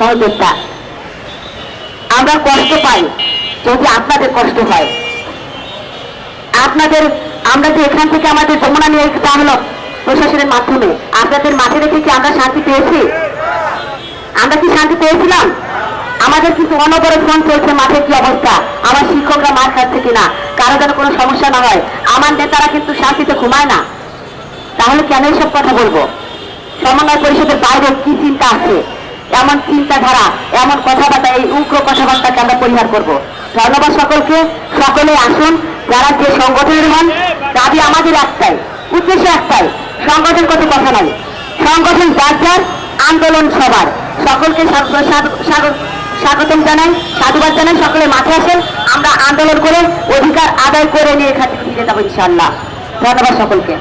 সহযোগিতা আমরা কষ্ট পাই, যদি আপনাদের কষ্ট হয়। আপনাদের, আমরা যে এখান থেকে আমাদের যমুনা নিয়ে হলো প্রশাসনের মাধ্যমে। আপনাদের মাঠে রেখে কি আমরা শান্তি পেয়েছি? আমরা কি শান্তি পেয়েছিলাম? আমাদের কিন্তু অনবরত ফোন চলছে, মাঠে কি অবস্থা? আমার শিক্ষকরা মার খাচ্ছে কিনা? কারও যেন কোনো সমস্যা না হয়। আমার নেতারা কিন্তু শান্তিতে ঘুমায় না। তাহলে কেন এসব কথা বলব? সমন্বয় পরিষদের বাইরে কি চিন্তা আছে? এমন চিন্তাধারা, এমন কথাবার্তা, এই উগ্র কথাবার্তাকে আমরা পরিহার করব। ধন্যবাদ সকলকে। সকলে আসুন, যারা যে সংগঠনের হন, দাবি আমাদের একটাই, উদ্দেশ্য একটাই, সংগঠন কত কথা নাই সংগঠন যার যার, আন্দোলন সবার। সকলকে স্বাগ- স্বাগ- স্বাগ- স্বাগতম জানাই, সাধুবাদ জানাই, সকলে মাঠে আসেন, আমরা আন্দোলন করে অধিকার আদায় করে নিয়ে এখান থেকে ফিরে যাব ইনশাল্লাহ ধন্যবাদ সকলকে।